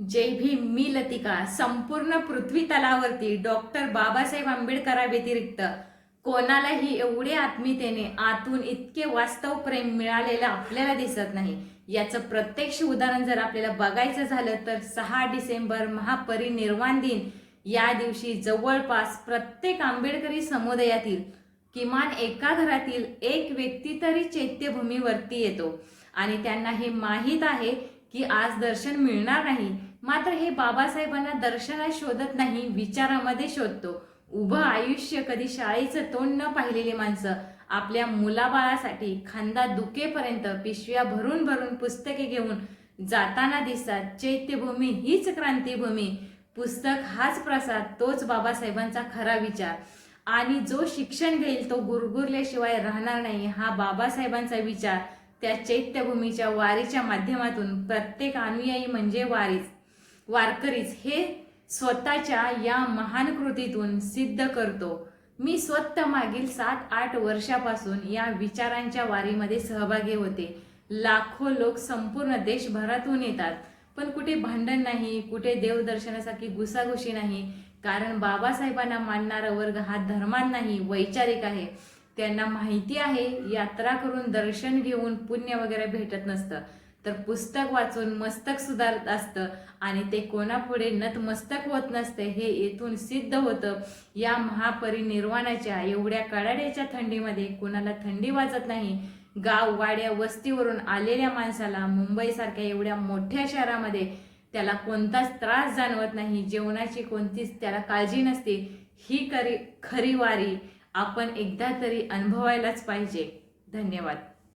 जय भीम मी लतिका संपूर्ण पृथ्वी तलावरती डॉक्टर बाबासाहेब आंबेडकरा व्यतिरिक्त कोणालाही एवढे आत्मीयतेने आतून इतके वास्तव प्रेम मिळालेलं आपल्याला दिसत नाही. याचं प्रत्यक्ष उदाहरण जर आपल्याला बघायचं झालं तर सहा डिसेंबर महापरिनिर्वाण दिन. या दिवशी जवळपास प्रत्येक आंबेडकरी समुदायातील किमान एका घरातील एक व्यक्ती तरी चैत्यभूमीवरती येतो. आणि त्यांना हे माहीत आहे की आज दर्शन मिळणार नाही. मात्र हे बाबासाहेबांना दर्शनात शोधत नाही विचारामध्ये शोधतो. उभं आयुष्य कधी शाळेचं तोंड न पाहिलेली माणसं आपल्या मुलाबाळासाठी खांदा दुखेपर्यंत पिशव्या भरून भरून पुस्तके घेऊन जाताना दिसतात. चैत्यभूमी हीच क्रांतीभूमी. पुस्तक हाच प्रसाद तोच बाबासाहेबांचा खरा विचार. आणि जो शिक्षण घेईल तो गुरगुरल्याशिवाय राहणार नाही हा बाबासाहेबांचा विचार. त्या चैत्यभूमीच्या वारीच्या माध्यमातून प्रत्येक अनुयायी म्हणजे वारीच वारकरीच हे स्वतःच्या या महान कृतीतून सिद्ध करतो. मी स्वतः मागील सात आठ वर्षापासून या विचारांच्या वारीमध्ये सहभागी होते. लाखो लोक संपूर्ण देशभरातून येतात. पण कुठे भांडण नाही कुठे देवदर्शनासाठी घुसाघुशी नाही. कारण बाबासाहेबांना मानणारा वर्ग हा धर्मात नाही वैचारिक आहे. त्यांना माहिती आहे यात्रा करून दर्शन घेऊन पुण्य वगैरे भेटत नसतं. तर पुस्तक वाचून मस्तक सुधारत असतं आणि ते कोणापुढे नतमस्तक होत नसते हे येथून सिद्ध होतं. या महापरिनिर्वाणाच्या एवढ्या कडाड्याच्या थंडीमध्ये कोणाला थंडी वाजत नाही. गाव वाड्या वस्तीवरून आलेल्या माणसाला मुंबईसारख्या एवढ्या मोठ्या शहरामध्ये त्याला कोणताच त्रास जाणवत नाही. जेवणाची कोणतीच त्याला काळजी नसते. ही करी खरी वारी आपण एकदा तरी अनुभवायलाच पाहिजे. धन्यवाद.